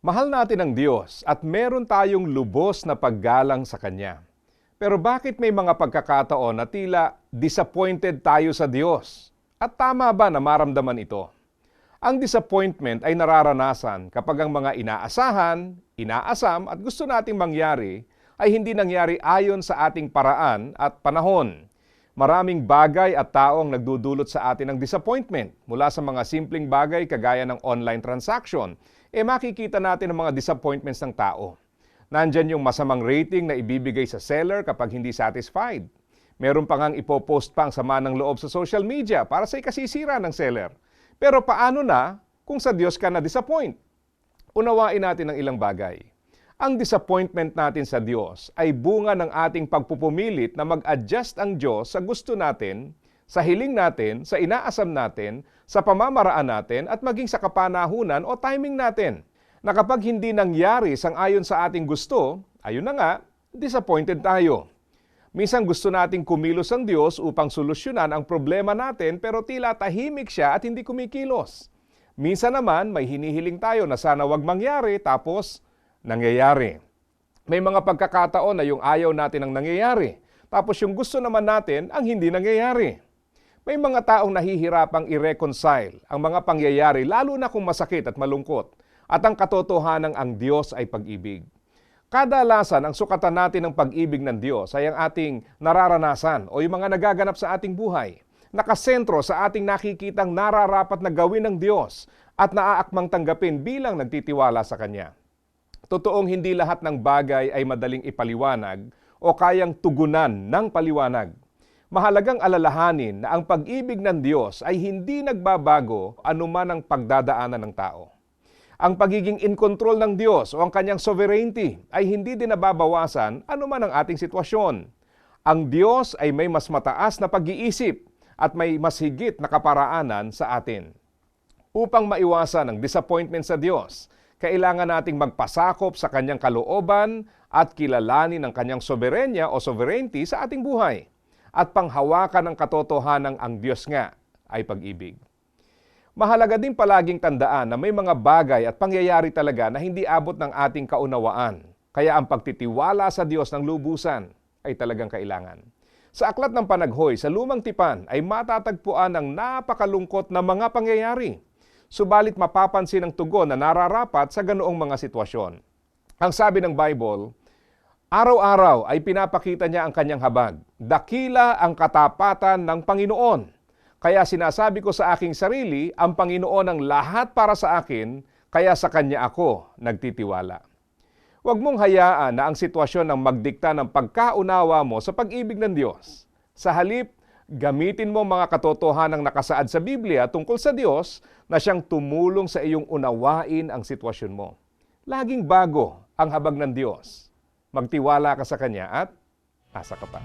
Mahal natin ang Diyos at meron tayong lubos na paggalang sa Kanya. Pero bakit may mga pagkakataon na tila disappointed tayo sa Diyos? At tama ba na maramdaman ito? Ang disappointment ay nararanasan kapag ang mga inaasahan, inaasam at gusto nating mangyari ay hindi nangyari ayon sa ating paraan at panahon. Maraming bagay at taong nagdudulot sa atin ng disappointment mula sa mga simpleng bagay kagaya ng online transaction. E makikita natin ang mga disappointments ng tao. Nandyan yung masamang rating na ibibigay sa seller kapag hindi satisfied. Meron pa ngang ipopost pa ang sama ng loob sa social media para sa ikasisira ng seller. Pero paano na kung sa Diyos ka na-disappoint? Unawain natin ang ilang bagay. Ang disappointment natin sa Diyos ay bunga ng ating pagpupumilit na mag-adjust ang Diyos sa gusto natin, sa hiling natin, sa inaasam natin, sa pamamaraan natin, at maging sa kapanahunan o timing natin. Na kapag hindi nangyari sang ayon sa ating gusto, ayun na nga, disappointed tayo. Minsan gusto nating kumilos ang Diyos upang solusyonan ang problema natin pero tila tahimik siya at hindi kumikilos. Minsan naman may hinihiling tayo na sana wag mangyari tapos nangyayari. May mga pagkakataon na yung ayaw natin ang nangyayari tapos yung gusto naman natin ang hindi nangyayari. May mga taong nahihirapang i-reconcile ang mga pangyayari lalo na kung masakit at malungkot at ang katotohanan ang Diyos ay pag-ibig. Kadalasan, ang sukatan natin ng pag-ibig ng Diyos ay ang ating nararanasan o yung mga nagaganap sa ating buhay. Nakasentro sa ating nakikitang nararapat na gawin ng Diyos at naaakmang tanggapin bilang nagtitiwala sa Kanya. Totoong hindi lahat ng bagay ay madaling ipaliwanag o kayang tugunan ng paliwanag. Mahalagang alalahanin na ang pag-ibig ng Diyos ay hindi nagbabago anuman ang pagdadaanan ng tao. Ang pagiging in control ng Diyos o ang kanyang sovereignty ay hindi din nababawasan anuman ang ating sitwasyon. Ang Diyos ay may mas mataas na pag-iisip at may mas higit na kaparaanan sa atin. Upang maiwasan ang disappointment sa Diyos, kailangan nating magpasakop sa kanyang kalooban at kilalanin ang kanyang soberenya o sovereignty sa ating buhay at panghawakan ng katotohanan ang Diyos nga ay pag-ibig. Mahalaga din palaging tandaan na may mga bagay at pangyayari talaga na hindi abot ng ating kaunawaan. Kaya ang pagtitiwala sa Diyos ng lubusan ay talagang kailangan. Sa aklat ng panaghoy sa lumang tipan ay matatagpuan ang napakalungkot na mga pangyayari. Subalit mapapansin ang tugon na nararapat sa ganoong mga sitwasyon. Ang sabi ng Bible, araw-araw ay pinapakita niya ang kanyang habag. Dakila ang katapatan ng Panginoon kaya sinasabi ko sa aking sarili, ang Panginoon ang lahat para sa akin, kaya sa Kanya ako nagtitiwala. Huwag mong hayaan na ang sitwasyon ng magdikta ng pagkaunawa mo sa pag-ibig ng Diyos. Sa halip, gamitin mo mga katotohanang nakasaad sa Biblia tungkol sa Diyos na siyang tumulong sa iyong unawain ang sitwasyon mo. Laging bago ang habag ng Diyos. Magtiwala ka sa Kanya at asa ka pa.